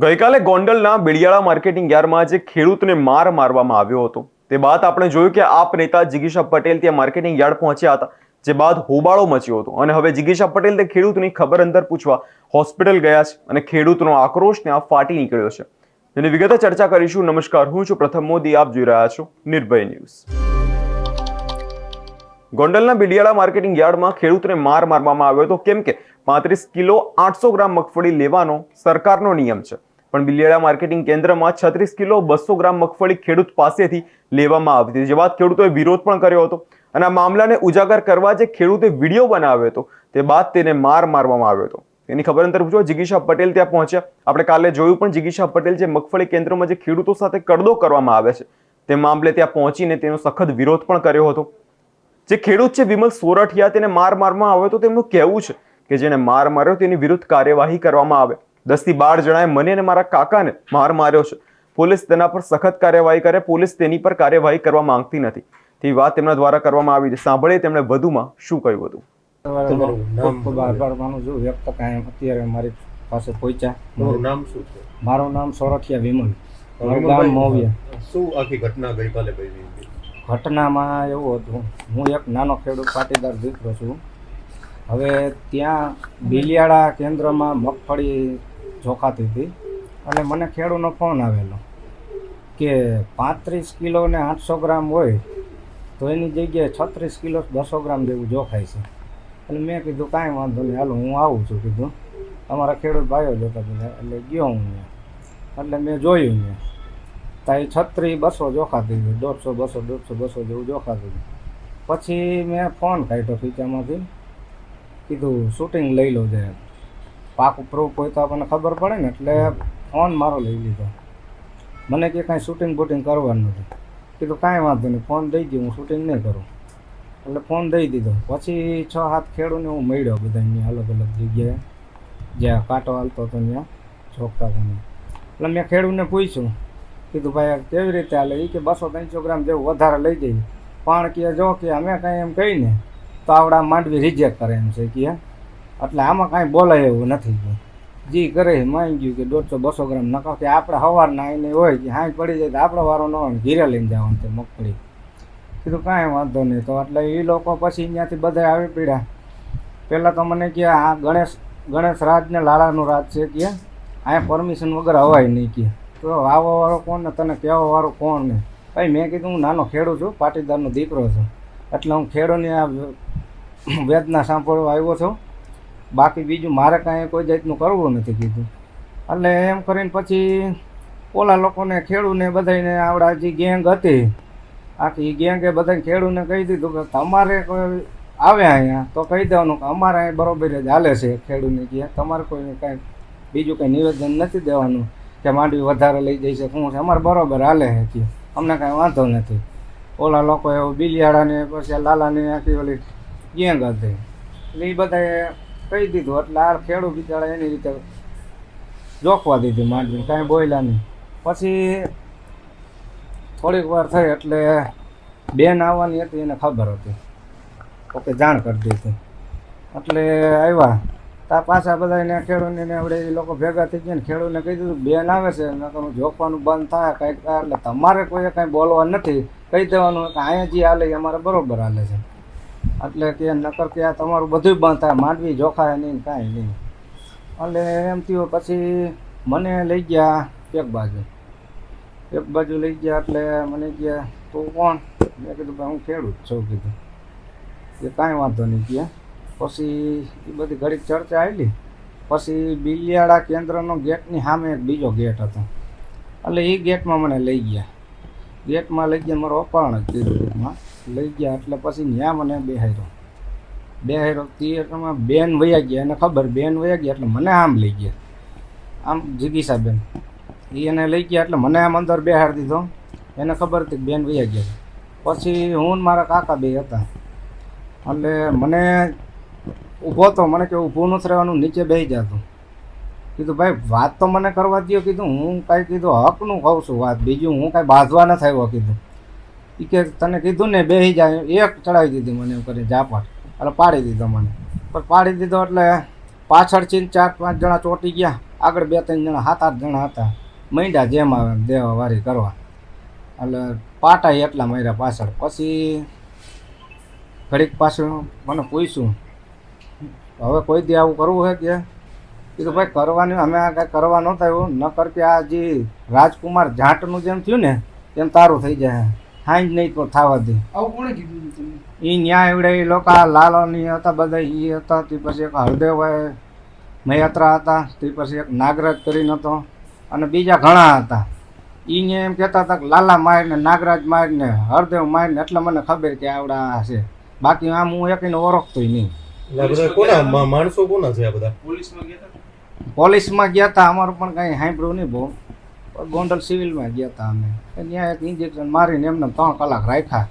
ગઈકાલે ગોંડલના બિડિયાળા માર્કેટિંગ યાર્ડમાં જે ખેડૂતને માર મારવામાં આવ્યો હતો. તે બાદ આપણે જોયું કે આપ નેતા જિગીશા પટેલ ત્યાં માર્કેટિંગ યાર્ડ પહોંચ્યા હતા, જે બાદ હોબાળો મચ્યો હતો. અને હવે જિગીશા પટેલ તે ખેડૂતની ખબર અંતર પૂછવા હોસ્પિટલ ગયા છે અને ખેડૂતનો આક્રોશ ત્યાં ફાટી નીકળ્યો છે. જેની વિગતે ચર્ચા કરીશું. નમસ્કાર, હું છું પ્રથમ મોદી. આપ જોઈ રહ્યા છો નિર્ભય ન્યૂઝ. ગોંડલના બિડિયાળા માર્કેટિંગ યાર્ડમાં ખેડૂતને માર મારવામાં આવ્યો હતો. કેમ કે પાંત્રીસ કિલો આઠસો ગ્રામ મગફળી લેવાનો સરકારનો નિયમ છે. પણ બિલિયાળા માર્કેટિંગ કેન્દ્રમાં છત્રીસ કિલો બસો ગ્રામ મગફળી ખેડૂત પાસેથી લેવામાં આવી હતી. જે બાદ ખેડૂતોએ વિરોધ પણ કર્યો હતો અને આ મામલાને ઉજાગર કરવા જે ખેડૂતે વીડિયો બનાવ્યો હતો, તે બાદ તેને માર મારવામાં આવ્યો હતો. એની ખબર અંતર પૂછો જિગીશા પટેલ ત્યાં પહોંચ્યા. આપણે કાલે જોયું પણ જિગીશા પટેલ જે મગફળી કેન્દ્રમાં જે ખેડૂતો સાથે કડદો કરવામાં આવે છે, તે મામલે ત્યાં પહોંચીને તેનો સખત વિરોધ પણ કર્યો હતો. જે ખેડૂત છે વિમલ સોરઠિયા, તેને માર મારવામાં આવ્યો તો તેમનું કહેવું છે કે જેને માર માર્યો તેની વિરુદ્ધ કાર્યવાહી કરવામાં આવે. દસથી બાર જણાએ મને અને મારા કાકાને માર માર્યો છે. પોલીસ તેના પર સખત કાર્યવાહી કરે પોલીસ તેની પર કાર્યવાહી કરવા માંગતી નથી. તેવી વાત તેમના દ્વારા કરવામાં આવી છે. સાંભળીએ તેમણે વધુમાં શું કહ્યું હતું? તમારું આભાર માનું છું. વ્યક્ત કાંઈ અત્યારે મારી પાસે પહોંચ્યા. મારું નામ શું છે? મારું નામ સોરઠિયા વિમલ. મારું ગામ મોવિયા. શું આખી ઘટના ગઈકાલે બની ઘટનામાં એવું હતું. હું એક નાનો ખેડૂત પાટીદાર દીકરો છું. હવે ત્યાં બિલિયાળા કેન્દ્રમાં મગફળી જોખાતી હતી અને મને ખેડૂતનો ફોન આવેલો કે પાંત્રીસ કિલો ને આઠસો ગ્રામ હોય તો એની જગ્યાએ છત્રીસ કિલો બસો ગ્રામ જેવું જોખાય છે. એટલે મેં કીધું, કાંઈ વાંધો નહીં, હાલો, હું આવું છું, કીધું. અમારા ખેડૂત ભાઈઓ જોતા બધા એટલે ગયો હું એટલે મેં જોયું મેં ત્યાં એ છત્રી બસો જોખાતી હતી, દોઢસો, બસો દોઢસો, બસો જેવું જોખાતું હતું. પછી મેં ફોન કાઢ્યો ખીચામાંથી, કીધું, શૂટિંગ લઈ લો છે પાકું ઉપરવું કોઈ તો આપણને ખબર પડે ને, એટલે ફોન મારો લઈ લીધો. મને કે કાંઈ શૂટિંગ બૂટિંગ કરવાનું નથી. કીધું, કાંઈ વાંધો નહીં, ફોન દઈ દઉં હું શૂટિંગ નહીં કરું. એટલે ફોન દઈ દીધો. પછી છ હાથ ખેડૂને હું મળ્યો બધા અહીંયા અલગ અલગ જગ્યાએ. જ્યાં કાંટો હાલતો હતો ત્યાં ચોકતા હતા એટલે મેં ખેડૂને પૂછ્યું, કીધું, ભાઈ કેવી રીતે હાલે? એ કે, બસો ત્રણસો ગ્રામ જેવું વધારે લઈ જઈએ. પણ કે, જો કે, અમે કાંઈ એમ કહીને, તો આવડા માંડવી રિજેક્ટ કરે એમ છે, કે એટલે આમાં કાંઈ બોલાય એવું નથી. જી કરે માની ગયું કે દોઢસો બસો ગ્રામ નકો કે આપણે સવારના આવીને હોય કે હાંજ પડી જાય તો આપણો વારો ન હોય ઘીરે લઈને જવાનું તે મગફળી. કીધું કાંઈ વાંધો નહીં. તો એટલે એ લોકો પછી અહીંયાથી બધા આવી પડ્યા. પહેલાં તો મને કે આ ગણેશ ગણેશ રાજ ને રાજ છે કે અહીંયા પરમિશન વગર હવાય નહીં કે. તો આવો વાળો કોણ ને તને કહેવા વાળો કોણ ને? ભાઈ, મેં કીધું હું નાનો ખેડૂત છું, પાટીદારનો દીકરો છું. એટલે હું ખેડૂતની આ વેદના સાંભળવા આવ્યો છું. બાકી બીજું મારે કાંઈ કોઈ જાતનું કરવું નથી કીધું. એટલે એમ કરીને પછી ઓલા લોકોને, ખેડૂને બધાને આવડા જે ગેંગ હતી, આખી ગેંગે બધાને ખેડૂને કહી દીધું કે તમારે કોઈ આવે અહીંયા, તો કહી દેવાનું કે અમારે અહીં બરોબર જ હાલે છે ખેડૂને ગયા તમારે કોઈને કાંઈ બીજું કંઈ નિવેદન નથી દેવાનું કે માંડવી વધારે લઈ જાય છે, શું છે? અમારે બરોબર હાલે છે અમને કાંઈ વાંધો નથી. ઓલા લોકો એવું બિલિયાળાને, પછી લાલાની આખી ઓલી ગેંગ હતી. એટલે એ બધાએ કહી દીધું. એટલે આ ખેડૂત બિચારા એની રીતે જોખવા દીધી માંડવી કાંઈ બોલ્યા નહીં. પછી થોડીક વાર થઈ એટલે બેન આવવાની હતી, એને ખબર હતી. ઓકે, જાણ કરી દીધી એટલે આવ્યા. તા પાછા બધા એને ખેડૂતને આપણે એ લોકો ભેગા થઈ ગયા ને ખેડૂતને કહી દીધું, બેન આવે છે. ને તો જોખવાનું બંધ થાય, કંઈક એટલે તમારે કોઈએ કાંઈ બોલવા નથી. કહી દેવાનું કે અહીંયા જે હાલે એ અમારે બરોબર હાલે છે. એટલે કે નકર કે આ તમારું બધું બંધ થાય, માંડવી જોખાય નહીં કાંઈ નહીં. એટલે એમ થયું, પછી મને લઈ ગયા એક બાજુ. એક બાજુ લઈ ગયા એટલે મને ગયા, તું કોણ? મેં કીધું, ભાઈ, હું ખેડૂત છું, કીધું. એ કાંઈ વાંધો નહીં ગયા પછી એ બધી ઘડીક ચર્ચા આવેલી પછી બિલિયાળા કેન્દ્રનો ગેટની સામે એક બીજો ગેટ હતો. એટલે એ ગેટમાં મને લઈ ગયા. ગેટમાં લઈ ગયા, મારો અપહરણ જ કીધું લઈ ગયા એટલે પછી ત્યાં મને બેહાર્યો બેહાર્યો થિયેટરમાં બેન વયા ગયા, એને ખબર? બેન વયા ગયા એટલે મને આમ લઈ ગયા. આમ જિગીસાબેન. એ એને લઈ ગયા એટલે મને આમ અંદર બેહાર દીધો. એને ખબર હતી બેન વયા ગયા પછી હું ને મારા કાકા બે હતા. એટલે મને ઊભો તો મને કે ઊભું નથી રહેવાનું, નીચે બેસી જતું કીધું, ભાઈ, વાત તો મને કરવા દો કીધું, હું કાંઈ કીધું હકનું કહું છું વાત. બીજું હું કાંઈ બાંધવા નથી આવ્યો. કીધું. એ કે તને કીધું ને બેસી જાય એક ચડાવી દીધી મને એમ કરીને ઝાપટ. એટલે પાડી દીધો મને. પણ પાડી દીધો એટલે પાછળથી ને ચાર પાંચ જણા ચોંટી ગયા. આગળ બે ત્રણ જણા, સાત આઠ જણા હતા. મંડ્યા જેમ આવે એમ દેવા વારી કરવા. એટલે પાટા એટલા માર્યા પાછળ. પછી ઘડીક પાછું મને પૂછ્યું, હવે કોઈ દી આવું કરવું છે કે? કીધું ભાઈ કરવાનું, અમે આ કાંઈ કરવા નહોતા એવું. નકર કે આ જે રાજકુમાર જાટનું જેમ થયું ને તેમ તારું થઈ જાય. હાઈ નહીં તો થવા દે. આવું કોણે કીધું તમને? એ ન્યાય એવડે એ લોકો લાલોની હતા બધા એ હતા તે પછી એક હરદેવભાઈ મયાત્રા હતા તે પછી એક નાગરાજ કરીને હતો અને બીજા ઘણા હતા. એને એમ કહેતા હતા કે લાલા મારને નાગરાજ મારને હરદેવ મારને એટલે મને ખબર કે આવડા છે. બાકી આમ હું એકને ઓળખતો નહીં. એટલે આ બધા કોના? માણસો કોના છે આ બધા? પોલીસમાં ગયા હતા? અમારું પણ કાંઈ સાંભળ્યું નહીં બહુ. ગોંડલ સિવિલમાં ગયા હતા અમે. ત્યાં એક ઇન્જેક્શન મારીને એમને ત્રણ કલાક રાખ્યા.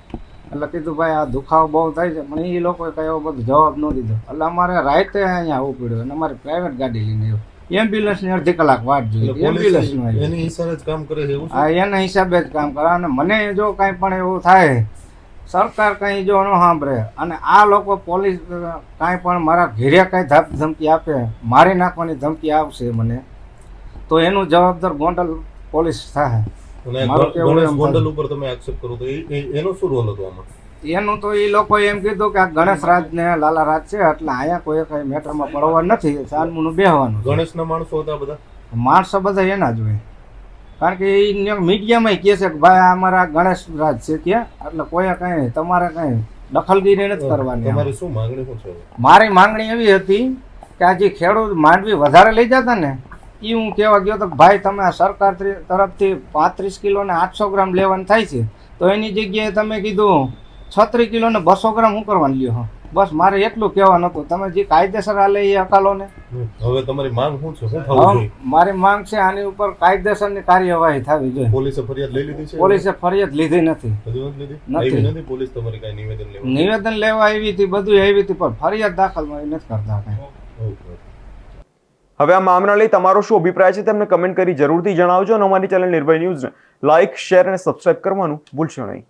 એટલે કીધું ભાઈ આ દુખાવો બહુ થાય છે. પણ એ લોકોએ કંઈ એવો બધો જવાબ ન દીધો. એટલે અમારે રાતે અહીંયા આવવું પડ્યું અને અમારે પ્રાઇવેટ ગાડી લઈને આવ્યું. એમ્બ્યુલન્સની અડધી કલાક વાટ જોઈએ આવ્યું. એની હિસાબે જ કામ કરે છે હા એના હિસાબે જ કામ કરે. અને મને જો કાંઈ પણ એવું થાય સરકાર કંઈ જો ન સાંભળે અને આ લોકો પોલીસ કાંઈ પણ મારા ઘેરે કાંઈ ધાપ ધમકી આપે મારી નાખવાની ધમકી આવશે મને તો એનું જવાબદાર ગોંડલ પોલીસ થાય ગોંડલ ઉપર તમે આક્ષેપ કરો તો એનો શું રોલ હતો આમાં? એનું તો એ લોકો એમ કીધું કે આ ગણેશ રાજ ને લાલા રાજ છે એટલે અહીંયા કોઈ કઈ મેટરમાં પડવા નથી સાલમુનું બેહવાનું. ગણેશના માણસો હતા બધા? માણસો બધા એના જ હોય. કારણ કે એ મીડિયામાં કહે છે કે ભાઈ અમારા ગણેશ રાજ છે કે એટલે કોઈ કઈ તમારે કઈ દખલગીરી નથી કરવાની તમારી શું માંગણી શું છે? મારી માંગણી એવી હતી કે આ જે ખેડૂત માંડવી વધારે લઈ જતા ને એ હું કહેવા ગયો તો ભાઈ તમે આ સરકાર તરફથી પાંત્રીસ કિલો ને આઠસો ગ્રામ લેવાનું થાય છે તો એની જગ્યાએ તમે કીધું છત્રીસ કિલો ને બસો ગ્રામ હું કરવાનું લ્યો. હો બસ મારે એટલું કહેવાનું હતું. તમે જે કાયદેસર આ લે એ અકાલો ને. હવે તમારી માંગ શું છે? શું થવું જોઈએ? મારી માંગ છે આની ઉપર કાયદેસરની કાર્યવાહી થવી જોઈએ. પોલીસે ફરિયાદ લઈ લીધી છે? પોલીસે ફરિયાદ લીધી નથી. નથી નથી. પોલીસ તમારી કઈ નિવેદન લેવા? નિવેદન લેવા આવી હતી બધું આવી હતી પણ ફરિયાદ દાખલ નથી કરતા કઈ. હવે આ મામલા લઈ તમારો શું અભિપ્રાય છે તેમને કમેન્ટ કરી જરૂરથી જણાવજો અને અમારી ચેનલ નિર્ભય ન્યૂઝને લાઇક, શેર અને સબસ્ક્રાઇબ કરવાનું ભૂલશો નહીં.